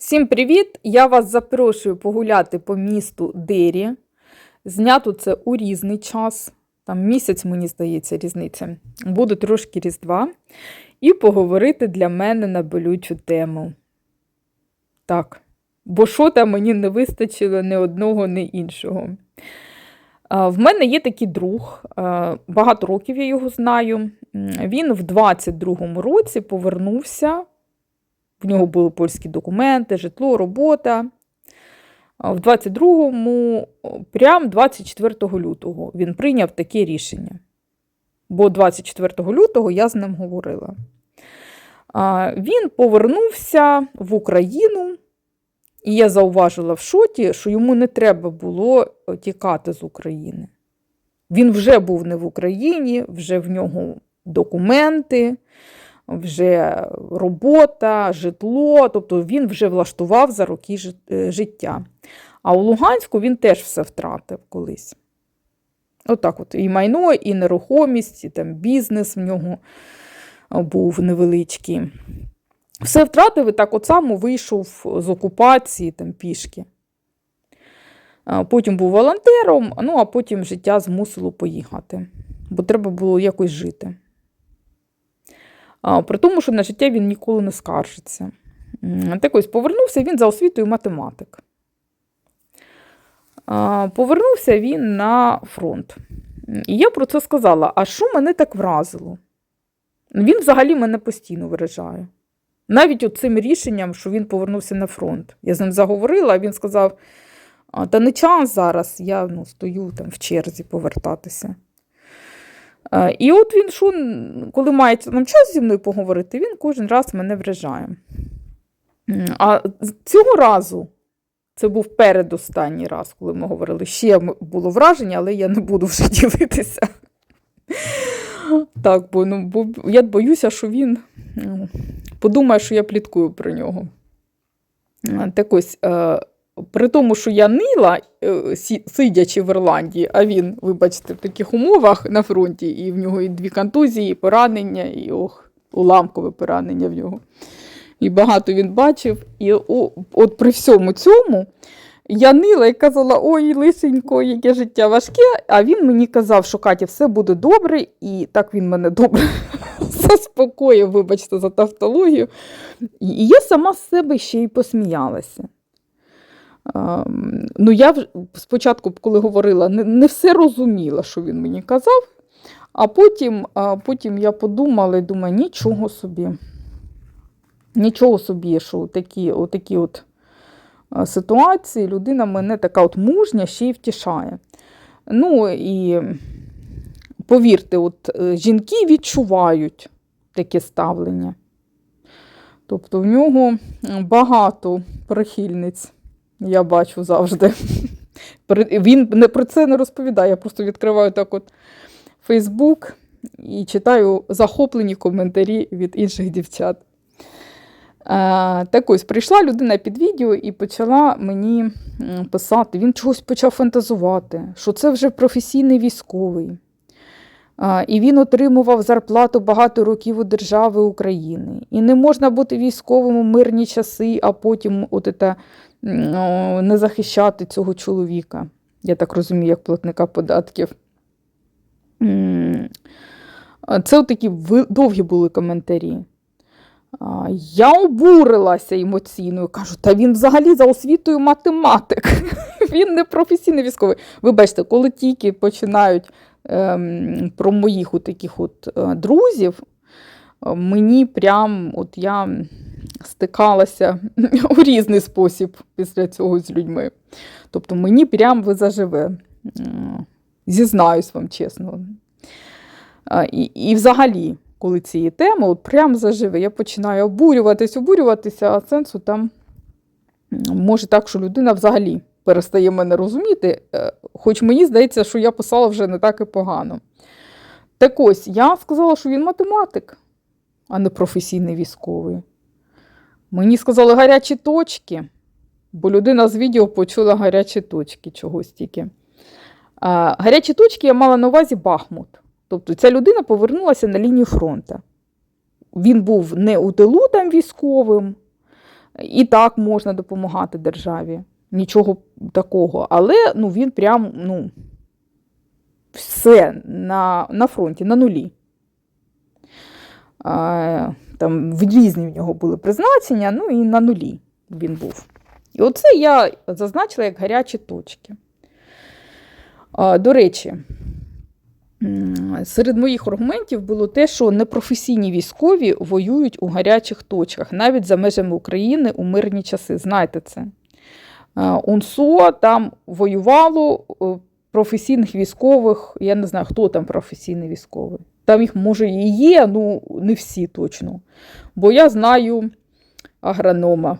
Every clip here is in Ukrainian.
Всім привіт! Я вас запрошую погуляти по місту Дері. Знято це у різний час, там місяць, мені здається, різниця. Буде трошки різдва. І поговорити для мене на болючу тему. Так, бо що там мені не вистачило ні одного, ні іншого. В мене є такий друг, багато років я його знаю. Він в 22-му році повернувся в нього були польські документи, житло, робота. В 22-му, прям 24 лютого, він прийняв таке рішення. Бо 24 лютого я з ним говорила. Він повернувся в Україну, і я зауважила в шоті, що йому не треба було е, тікати з України. Він вже був не в Україні, вже в нього документи, вже робота, житло, тобто він вже влаштував за роки е, життя. А у Луганську він теж все втратив колись. Отак от, і майно, і нерухомість, і там бізнес в нього був невеличкий. Все втратив і так от само вийшов з окупації там, пішки. Потім був волонтером, ну а потім життя змусило поїхати, бо треба було якось жити. При тому, що на життя він ніколи не скаржиться. Так ось повернувся він за освітою математик. Повернувся він на фронт. І я про це сказала: а що мене так вразило? Він взагалі мене постійно виражає. Навіть оцим рішенням, що він повернувся на фронт. Я з ним заговорила, а він сказав: «А, та не час зараз, я ну, стою там в черзі повертатися. Е, І от він, що, коли має нам час зі мною поговорити, він кожен раз мене вражає. А цього разу, це був передостанній раз, коли ми говорили, ще було враження, але я не буду вже ділитися. Так, бо, ну, бо я боюся, що він подумає, що я пліткую про нього. Е, Так ось, е, при тому, що я нила, е, сидячи в Ірландії, а він, вибачте, в таких умовах на фронті, і в нього і дві контузії, і поранення, і ох, уламкове поранення в нього. І багато він бачив. І о, от при всьому цьому я нила і казала: ой, лисенько, яке життя важке. А він мені казав, що Катя, все буде добре, і так він мене добре заспокоїв, вибачте, за тавтологію. І я сама з себе ще й посміялася. Ну, я спочатку, коли говорила, не, не все розуміла, що він мені казав, а потім, потім я подумала і думаю, нічого собі. Нічого собі, що такі, отакі от ситуації людина мене така от мужня ще й втішає. Ну і повірте, от е, жінки відчувають таке ставлення. Тобто в нього багато прихильниць, я бачу завжди. Він не про це не розповідає. Я просто відкриваю так от Фейсбук і читаю захоплені коментарі від інших дівчат. Так ось прийшла людина під відео і почала мені писати. Він чогось почав фантазувати, що це вже професійний військовий. І він отримував зарплату багато років у держави України. І не можна бути військовим у мирні часи, а потім от це, не захищати цього чоловіка. Я так розумію, як платника податків. Це такі довгі були коментарі. Я обурилася емоційно. Кажу, та він взагалі за освітою математик. Він не професійний військовий. Вибачте, коли тільки починають ем, про моїх от таких от е, друзів, е, мені прям от я стикалася у різний спосіб після цього з людьми. Тобто мені прям ви заживе. Зізнаюсь вам чесно. І, і взагалі, коли цієї теми, от прям заживе, я починаю обурюватись, обурюватися, а сенсу там може так, що людина взагалі перестає мене розуміти, е, хоч мені здається, що я писала вже не так і погано. Так ось, я сказала, що він математик, а не професійний військовий. Мені сказали гарячі точки, бо людина з відео почула гарячі точки чогось тільки. А, гарячі точки я мала на увазі Бахмут. Тобто ця людина повернулася на лінію фронту. Він був не у тилу там військовим, І так можна допомагати державі. Нічого такого. Але ну, він прям ну, все на, на фронті, на нулі. А, там різні в нього були призначення, ну і на нулі він був. І оце я зазначила як гарячі точки. До речі, серед моїх аргументів було те, що непрофесійні військові воюють у гарячих точках, навіть за межами України у мирні часи. Знаєте це. УНСО там воювало е, професійних військових, я не знаю, хто там професійний військовий. Там їх, може, і є, ну не всі точно. Бо я знаю агронома,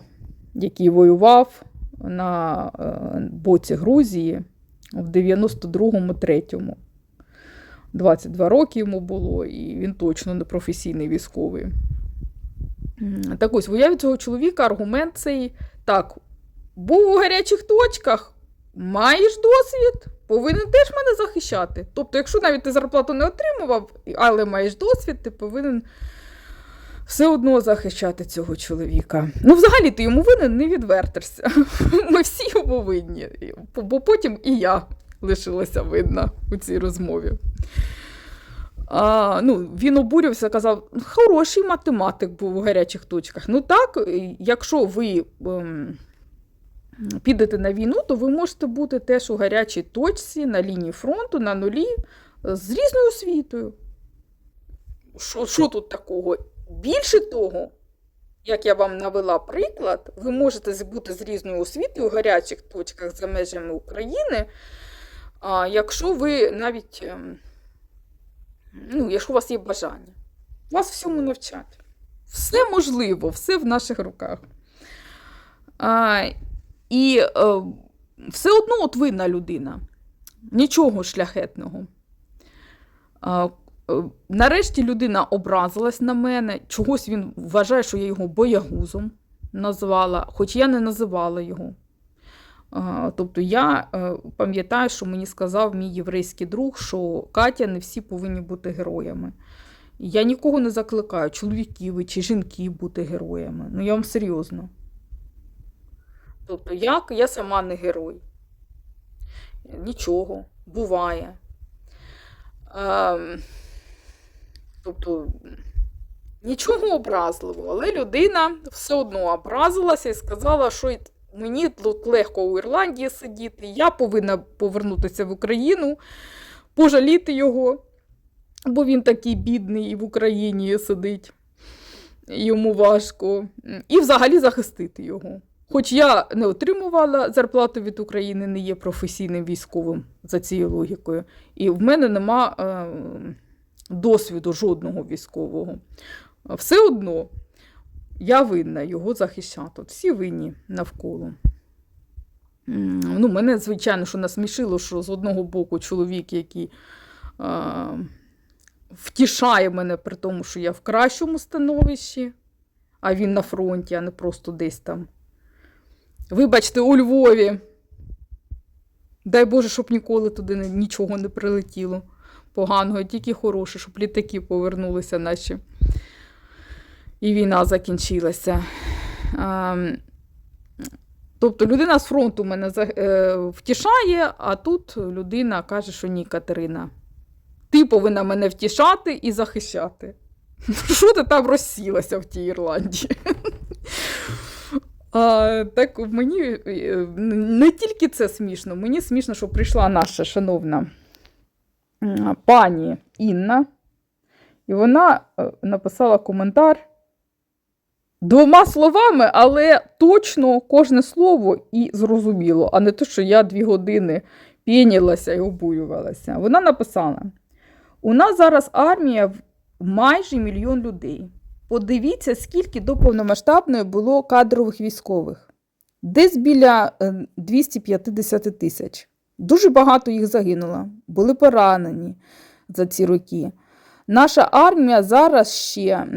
який воював на е, боці Грузії в 92-му, 3-му. 22 роки йому було, і він точно не професійний військовий. Так ось, в уяві цього чоловіка аргумент цей так, був у гарячих точках, маєш досвід, повинен теж мене захищати. Тобто, якщо навіть ти зарплату не отримував, але маєш досвід, ти повинен все одно захищати цього чоловіка. Ну, взагалі, ти йому винен не відвертишся. Ми всі йому винні, бо потім і я лишилася винна у цій розмові. А, ну, він обурювався, казав, хороший математик був у гарячих точках. Ну так, якщо ви ем, підете на війну, то ви можете бути теж у гарячій точці на лінії фронту, на нулі, з різною освітою. Що, що тут такого? Більше того, як я вам навела приклад, ви можете бути з різною освітою у гарячих точках за межами України, якщо ви навіть, ем, ну, якщо у вас є бажання. Вас всьому навчать. Все можливо, все в наших руках. І е, все одно от винна людина. Нічого шляхетного. А, е, нарешті людина образилась на мене. Чогось він вважає, що я його боягузом назвала, хоч я не називала його. Тобто я е, пам'ятаю, що мені сказав мій єврейський друг, що Катя не всі повинні бути героями. Я нікого не закликаю, чоловіків чи жінки бути героями. Ну я вам серйозно. Тобто, як я сама не герой. Нічого, буває. Ем, тобто, нічого образливого, але людина все одно образилася і сказала, що мені тут легко у Ірландії сидіти, я повинна повернутися в Україну, пожаліти його, бо він такий бідний і в Україні сидить, йому важко, і взагалі захистити його. Хоч я не отримувала зарплату від України, не є професійним військовим за цією логікою, і в мене нема е, досвіду жодного військового. Все одно я винна його захищати. Всі винні навколо. Ну, мене, звичайно, що насмішило, що з одного боку чоловік, який е, втішає мене при тому, що я в кращому становищі, а він на фронті, а не просто десь там. Вибачте, у Львові. Дай Боже, щоб ніколи туди нічого не прилетіло поганого, тільки хороше, щоб літаки повернулися наші. І війна закінчилася. Ем, Тобто людина з фронту мене е, втішає, а тут людина каже, що ні, Катерина. Ти повинна мене втішати і захищати. Що ти там розсілася в тій Ірландії? А, так мені е, не тільки це смішно, мені смішно, що прийшла наша шановна пані Інна, і вона е, написала коментар двома словами, але точно кожне слово і зрозуміло, а не те, що я дві години пінілася і обурювалася. Вона написала: у нас зараз армія в майже мільйон людей. Подивіться, скільки до повномасштабної було кадрових військових. Десь біля е, 250 тисяч. Дуже багато їх загинуло, були поранені за ці роки. Наша армія зараз ще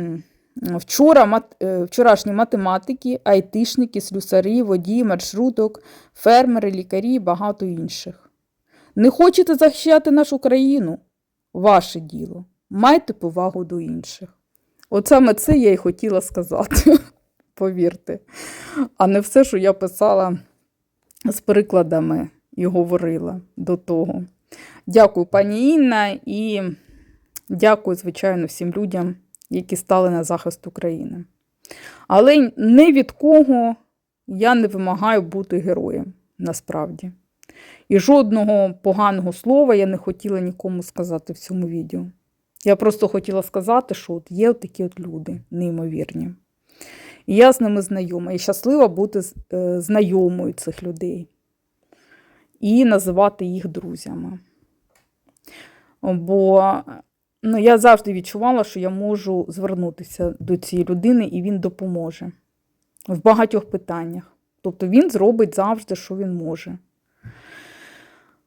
вчора, е, вчорашні математики, айтишники, слюсарі, водії, маршруток, фермери, лікарі і багато інших. Не хочете захищати нашу країну? Ваше діло. Майте повагу до інших. От саме це я й хотіла сказати. повірте. А не все, що я писала з перекладами і говорила до того. Дякую, пані Інна, і дякую, звичайно, всім людям, які стали на захист України. Але не від кого я не вимагаю бути героєм, насправді. І жодного поганого слова я не хотіла нікому сказати в цьому відео. Я просто хотіла сказати, що от є такі от люди, неймовірні. І я з ними знайома. І щаслива бути е, знайомою цих людей. І називати їх друзями. Бо ну, я завжди відчувала, що я можу звернутися до цієї людини, і він допоможе в багатьох питаннях. Тобто він зробить завжди, що він може.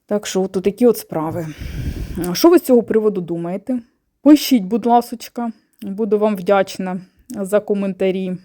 Так що, от такі от справи. Що ви з цього приводу думаєте? Пишіть, будь ласочка, буду вам вдячна за коментарі.